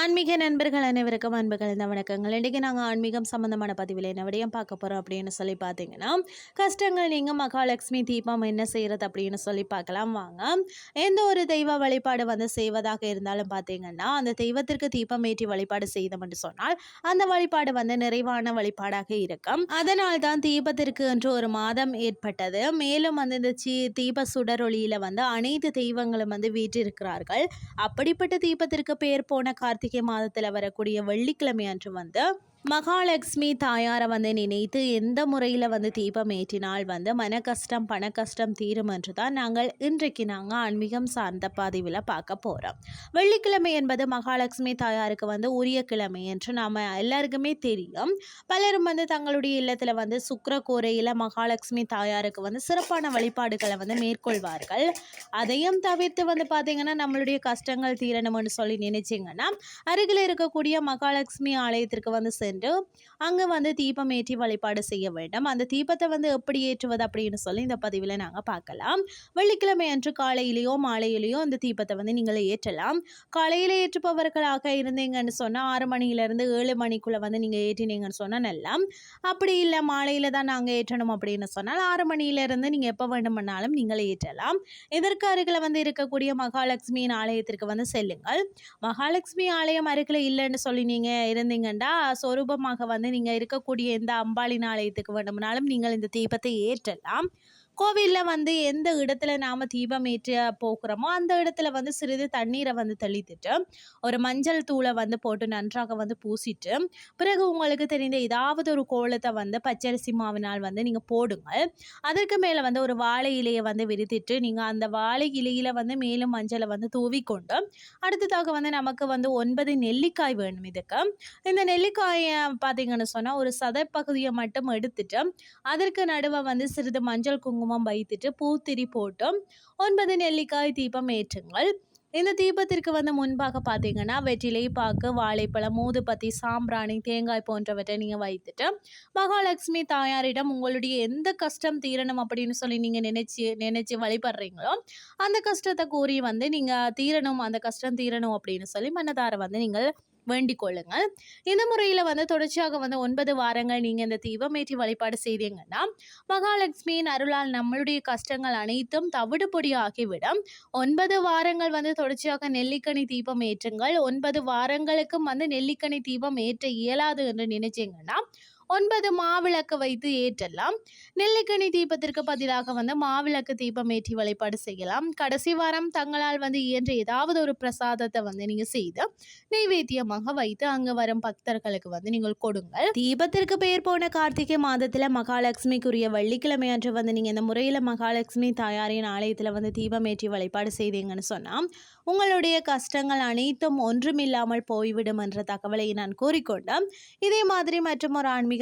ஆன்மீக நண்பர்கள் அனைவருக்கும் அன்பு கலந்த வணக்கங்கள். இன்றைக்கி நாங்கள் ஆன்மீகம் சம்மந்தமான பதிவில் என்ன விடையும் பார்க்க போகிறோம் அப்படின்னு சொல்லி பார்த்தீங்கன்னா கஷ்டங்கள் நீங்கள் மகாலட்சுமி தீபம் என்ன செய்கிறது அப்படின்னு சொல்லி பார்க்கலாம். வாங்க. எந்த ஒரு தெய்வ வழிபாடு வந்து செய்வதாக இருந்தாலும் பார்த்தீங்கன்னா அந்த தெய்வத்திற்கு தீபம் ஏற்றி வழிபாடு செய்தோம் என்று சொன்னால் அந்த வழிபாடு வந்து நிறைவான வழிபாடாக இருக்கும். அதனால் தான் தீபத்திற்கு என்று ஒரு மாதம் ஏற்பட்டது. மேலும் வந்து இந்த சி தீப சுடரொளியில் வந்து அனைத்து தெய்வங்களும் வந்து வீற்றிருக்கிறார்கள். அப்படிப்பட்ட தீபத்திற்கு பேர் போன கார்த்திகை மாதத்தில் வரக்கூடிய வெள்ளிக்கிழமை அன்று வந்து மகாலட்சுமி தாயாரை வந்து நினைத்து எந்த முறையில் வந்து தீபம் ஏற்றினால் வந்து மன கஷ்டம் பண கஷ்டம் தீரும் என்று தான் நாங்கள் இன்றைக்கு நாங்கள் ஆன்மீகம் சார்ந்த பதிவில் பார்க்க போகிறோம் வெள்ளிக்கிழமை என்பது மகாலட்சுமி தாயாருக்கு வந்து உரிய கிழமை என்று நாம் எல்லாருக்குமே தெரியும். பலரும் வந்து தங்களுடைய இல்லத்தில் வந்து சுக்கர மகாலட்சுமி தாயாருக்கு வந்து சிறப்பான வழிபாடுகளை வந்து மேற்கொள்வார்கள். அதையும் தவிர்த்து வந்து பார்த்திங்கன்னா நம்மளுடைய கஷ்டங்கள் தீரணும்னு சொல்லி நினைச்சிங்கன்னா அருகில் இருக்கக்கூடிய மகாலட்சுமி ஆலயத்திற்கு வந்து சென்று அங்கே வந்து தீபம் ஏற்றி வழிபாடு செய்ய வேண்டும். அந்த தீபத்தை வந்து எப்படி ஏற்றுவது அப்படின்னு சொல்லி இந்த பதிவில் நாங்கள் பார்க்கலாம். வெள்ளிக்கிழமை அன்று காலையிலேயோ மாலையிலேயோ அந்த தீபத்தை வந்து நீங்கள் ஏற்றலாம். காலையில் ஏற்றுப்பவர்களாக இருந்தீங்கன்னு சொன்னால் ஆறு மணியிலேருந்து ஏழு மணிக்குள்ளே வந்து நீங்கள் ஏற்றினீங்கன்னு சொன்னால் நல்லா அப்படி இல்லை மாலையில் தான் நாங்கள் ஏற்றணும் அப்படின்னு சொன்னால் ஆறு மணியிலேருந்து நீங்கள் எப்போ வேண்டுமானாலும் நீங்கள் ஏற்றலாம். இதற்கு அருகில் வந்து இருக்கக்கூடிய மகாலட்சுமியின் ஆலயத்திற்கு வந்து செல்லுங்கள். மகாலட்சுமி ஆலயம் அருகில் இல்லைன்னு சொல்லி நீங்கள் இருந்தீங்கன்னா சொரு ரூபமாக வந்து நீங்கள் இருக்கக்கூடிய எந்த அம்பாளின் ஆலயத்துக்கு வேண்டுமானாலும் நீங்கள் இந்த தீபத்தை ஏற்றலாம். கோவிலில் வந்து எந்த இடத்துல நாம் தீபம் ஏற்ற போகிறோமோ அந்த இடத்துல வந்து சிறிது தண்ணீரை வந்து தெளித்துட்டு ஒரு மஞ்சள் தூளை வந்து போட்டு நன்றாக வந்து பூசிட்டு பிறகு உங்களுக்கு தெரிந்த ஏதாவது ஒரு கோலத்தை வந்து பச்சரிசி மாவினால் வந்து நீங்கள் போடுங்க அதற்கு மேலே வந்து ஒரு வாழை இலையை வந்து விரித்திட்டு நீங்கள் அந்த வாழை இலையில் வந்து மேலும் மஞ்சளை வந்து தூவிக்கொண்டு அடுத்ததாக வந்து நமக்கு வந்து ஒன்பது நெல்லிக்காய் வேணும் இதுக்கு. இந்த நெல்லிக்காயை பார்த்தீங்கன்னு சொன்னால் ஒரு சதைப்பகுதியை மட்டும் எடுத்துட்டு அதற்கு நடுவை வந்து சிறிது மஞ்சள் குங்குமம் குங்குமம் வைத்துட்டு பூத்திரி போட்டும். ஒன்பது நெல்லிக்காய் தீபம் ஏற்றுங்கள். இந்த தீபத்திற்கு வந்து முன்பாக பார்த்தீங்கன்னா வெற்றிலை பாக்கு வாழைப்பழம் மூதுபத்தி சாம்பிராணி தேங்காய் போன்றவற்றை நீங்கள் வைத்துட்டு மகாலட்சுமி தாயாரிடம் உங்களுடைய எந்த கஷ்டம் தீரணும் அப்படின்னு சொல்லி நீங்கள் நினச்சி நினைச்சு வழிபடுறீங்களோ அந்த கஷ்டத்தை கூறி வந்து நீங்கள் தீரணும் அந்த கஷ்டம் தீரணும் அப்படின்னு சொல்லி மன்னதாரை வந்து நீங்கள் வேண்டிக் கொள்ளுங்கள் இந்த முறையில் வந்து தொடர்ச்சியாக வந்து ஒன்பது வாரங்கள் நீங்கள் இந்த தீபமேற்றி வழிபாடு செய்தீங்கன்னா மகாலட்சுமியின் அருளால் நம்மளுடைய கஷ்டங்கள் அனைத்தும் தவிடுபொடி ஆகிவிடும் ஒன்பது வாரங்கள் வந்து தொடர்ச்சியாக நெல்லிக்கனி தீபம் ஏற்றுங்கள். ஒன்பது வாரங்களுக்கும் வந்து நெல்லிக்கனி தீபம் ஏற்ற இயலாது என்று நினைச்சீங்கன்னா ஒன்பது மாவிளக்கு வைத்து ஏற்றலாம். நெல்லிக்கனி தீபத்திற்கு பதிலாக வந்து மாவிளக்கு தீபம் ஏற்றி வழிபாடு செய்யலாம். கடைசி வாரம் தங்களால் வந்து இயன்ற ஏதாவது ஒரு பிரசாதத்தை வந்து நீங்கள் செய்து நைவேத்தியமாக வைத்து அங்கே வரும் பக்தர்களுக்கு வந்து நீங்கள் கொடுங்கள். தீபத்திற்கு பெயர் போன கார்த்திகை மாதத்தில் மகாலட்சுமிக்குரிய வெள்ளிக்கிழமை அன்று வந்து நீங்கள் இந்த முறையில் மகாலட்சுமி தாயாரின் ஆலயத்தில் வந்து தீபம் ஏற்றி வழிபாடு செய்தீங்கன்னு சொன்னால் உங்களுடைய கஷ்டங்கள் அனைத்தும் ஒன்றுமில்லாமல் போய்விடும் என்ற தகவலை நான் கூறிக்கொண்டேன் இதே மாதிரி மற்றும் ஒரு ஆன்மீக